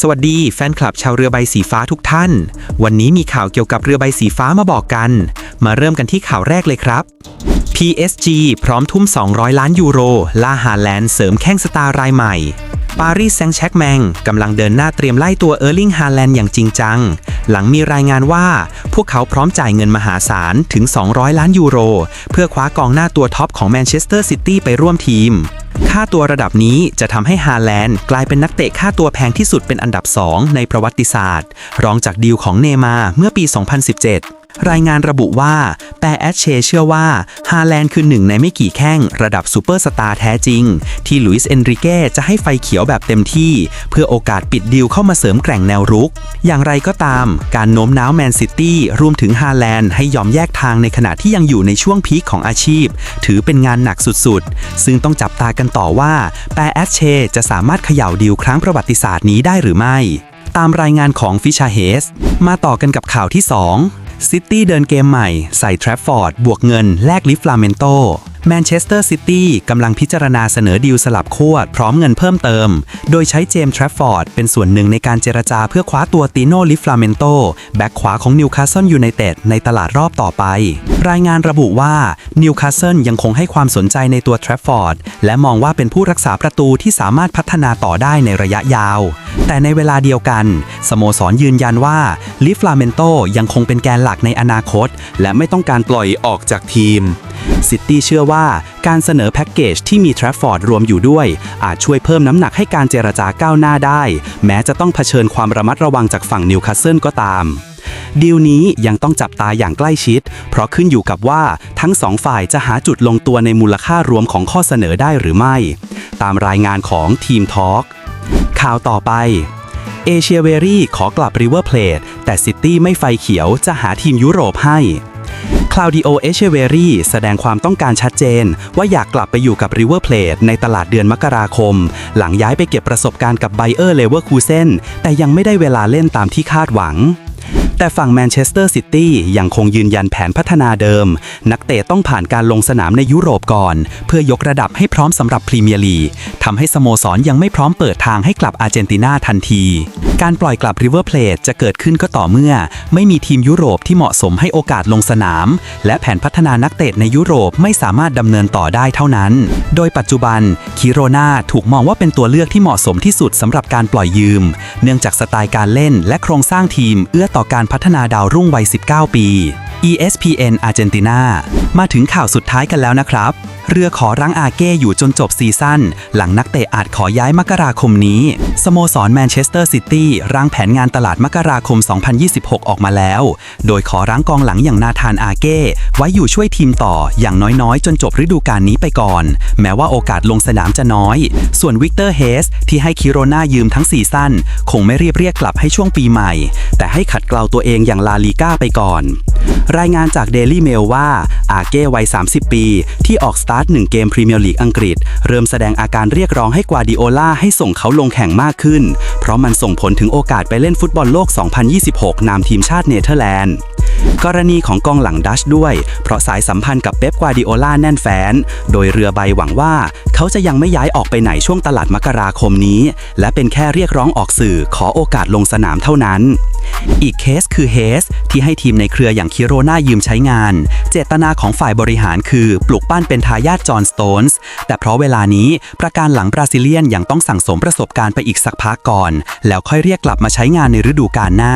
สวัสดีแฟนคลับชาวเรือใบสีฟ้าทุกท่าน วันนี้มีข่าวเกี่ยวกับเรือใบสีฟ้ามาบอกกัน มาเริ่มกันที่ข่าวแรกเลยครับ PSG พร้อมทุ่ม 200 ล้านยูโร ล่าฮาแลนด์เสริมแข้งสตาร์รายใหม่ ปารีสแซงต์แชร์กแมงกำลังเดินหน้าเตรียมไล่ตัวเออร์ลิงฮาแลนด์อย่างจริงจัง หลังมีรายงานว่า พวกเขาพร้อมจ่ายเงินมหาศาลถึง 200 ล้านยูโร เพื่อคว้ากองหน้าตัวท็อปของแมนเชสเตอร์ซิตี้ไปร่วมทีม ค่าตัวระดับนี้จะทำให้ฮาแลนด์กลายเป็นนักเตะค่าตัวแพงที่สุดเป็นอันดับ 2 ในประวัติศาสตร์ รองจากดีลของเนย์มาเมื่อปี 2017 รายงานระบุว่า แปรแอชเชเชื่อว่า ฮาแลนด์คือหนึ่งในไม่กี่แข้งระดับซูเปอร์สตาร์แท้จริง ที่ลุยส์เอนริเก้จะให้ไฟเขียวแบบเต็มที่ เพื่อโอกาสปิดดีลเข้ามาเสริมแกร่งแนวรุก อย่างไรก็ตาม การโน้มน้าวแมนซิตี้รวมถึงฮาแลนด์ให้ยอมแยกทางในขณะที่ยังอยู่ในช่วงพีคของอาชีพ ถือเป็นงานหนักสุดๆ ซึ่งต้องจับตากันต่อว่าแปรแอชเชจะสามารถเขย่าดีลครั้งประวัติศาสตร์นี้ได้หรือไม่ ตามรายงานของฟิชาเฮสมาต่อกันกับข่าวที่ 2 ซิตี้เดินเกมใหม่ ใส่แทรฟฟอร์ด บวกเงิน แลกลิฟลาเมนโต แมนเชสเตอร์ซิตี้กำลังพิจารณาเสนอดีลสลับขั้วพร้อมเงินเพิ่มเติม โดยใช้เจมส์ทรัฟฟอร์ดเป็นส่วนหนึ่งในการเจรจาเพื่อคว้าตัวติโนลิฟลาเมนโตแบ็กขวาของนิวคาสเซิลยูไนเต็ดในตลาดรอบต่อไป รายงานระบุว่านิวคาสเซิลยังคงให้ความสนใจในตัวทรัฟฟอร์ดและมองว่าเป็นผู้รักษาประตูที่สามารถพัฒนาต่อได้ในระยะยาว แต่ในเวลาเดียวกัน สโมสรยืนยันว่าลิฟลาเมนโตยังคงเป็นแกนหลักในอนาคต และไม่ต้องการปล่อยออกจากทีม ซิตี้เชื่อว่าการเสนอแพ็กเกจที่มีทรัฟฟอร์ดรวมอยู่ด้วย อาจช่วยเพิ่มน้ำหนักให้การเจรจาก้าวหน้าได้ แม้จะต้องเผชิญความระมัดระวังจากฝั่งนิวคาสเซิลก็ตามดีลนี้ยังต้องจับตาอย่างใกล้ชิด เพราะขึ้นอยู่กับว่าทั้งสองฝ่ายจะหาจุดลงตัวในมูลค่ารวมของข้อเสนอได้หรือไม่ ตามรายงานของทีมทอล์กข่าวต่อไปเอเชียเวรี่ขอกลับริเวอร์เพลทแต่ซิตี้ไม่ไฟเขียวจะหาทีมยุโรปให้ คลาวดิโอ เอเชเวรีแสดงความต้องการชัดเจน ว่าอยากกลับไปอยู่กับ River Plate ในตลาดเดือนมกราคม หลังย้ายไปเก็บประสบการณ์กับไบเออร์เลเวอร์คูเซนแต่ยังไม่ได้เวลาเล่นตามที่คาดหวัง แต่ฝั่งแมนเชสเตอร์ซิตี้ยังคงยืนยันแผนพัฒนาเดิม นักเตะต้องผ่านการลงสนามในยุโรปก่อน เพื่อยกระดับให้พร้อมสำหรับพรีเมียร์ลีกทำให้สโมสรยังไม่พร้อมเปิดทางให้กลับอาร์เจนตินาทันที การปล่อยกลับ River Plate จะเกิดขึ้นก็ต่อเมื่อ ไม่มีทีมยุโรปที่เหมาะสมให้โอกาสลงสนาม และแผนพัฒนานักเตะในยุโรปไม่สามารถดำเนินต่อได้เท่านั้น โดยปัจจุบันคิโรนาถูกมองว่าเป็นตัวเลือกที่เหมาะสมที่สุดสำหรับการปล่อยยืม เนื่องจากสไตล์การเล่นและโครงสร้างทีมเอื้อต่อการพัฒนาดาวรุ่งวัย 19 ปี ESPN อาร์เจนตินามาถึงข่าวสุดท้ายกันแล้วนะครับเรือขอรั้งอาเก้อยู่จนจบซีซั่น หลังนักเตะอาจขอย้ายมกราคมนี้ สโมสรแมนเชสเตอร์ซิตี้ร่างแผนงานตลาดมกราคม 2026 ออกมาแล้ว โดยขอรั้งกองหลังอย่างนาธานอาเก้ไว้อยู่ช่วยทีมต่ออย่างน้อยๆ จนจบฤดูกาลนี้ไปก่อน แม้ว่าโอกาสลงสนามจะน้อย ส่วนวิกเตอร์เฮสที่ให้คิโรนายืมทั้งซีซั่น คงไม่เรียบเรียกกลับให้ช่วงปีใหม่ แต่ให้ขัดเกลาตัวเองอย่างลาลีก้าไปก่อน รายงานจาก Daily Mail ว่า อาเก้วัย 30 ปี ที่ออกสตาร์ทหนึ่งเกมพรีเมียร์ลีกอังกฤษ เริ่มแสดงอาการเรียกร้องให้กวาดิโอลาให้ส่งเขาลงแข่งมากขึ้น เพราะมันส่งผลถึงโอกาสไปเล่นฟุตบอลโลก 2026 นามทีมชาติเนเธอร์แลนด์ กรณีของกองหลังดัชด้วย เพราะสายสัมพันธ์กับเป๊ปกวาดิโอลาแน่นแฟน โดยเรือใบหวังว่า เขาจะยังไม่ย้ายออกไปไหนช่วงตลาดมกราคมนี้ และเป็นแค่เรียกร้องออกสื่อขอโอกาสลงสนามเท่านั้น อีกเคสคือเฮสที่ให้ทีมในเครืออย่างคิโรนายืมใช้งาน เจตนาของฝ่ายบริหารคือปลุกปั้นเป็นทายาทจอห์นสโตนส์แต่เพราะเวลานี้ประการหลังบราซิเลียนยังต้องสั่งสมประสบการณ์ไปอีกสักพักก่อน แล้วค่อยเรียกกลับมาใช้งานในฤดูกาลหน้า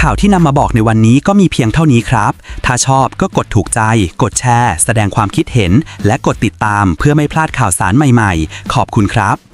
ข่าวที่นำมาบอกในวันนี้ก็มีเพียงเท่านี้ครับ ถ้าชอบก็กดถูกใจ กดแชร์ แสดงความคิดเห็น และกดติดตามเพื่อไม่พลาดข่าวสารใหม่ๆ ขอบคุณครับ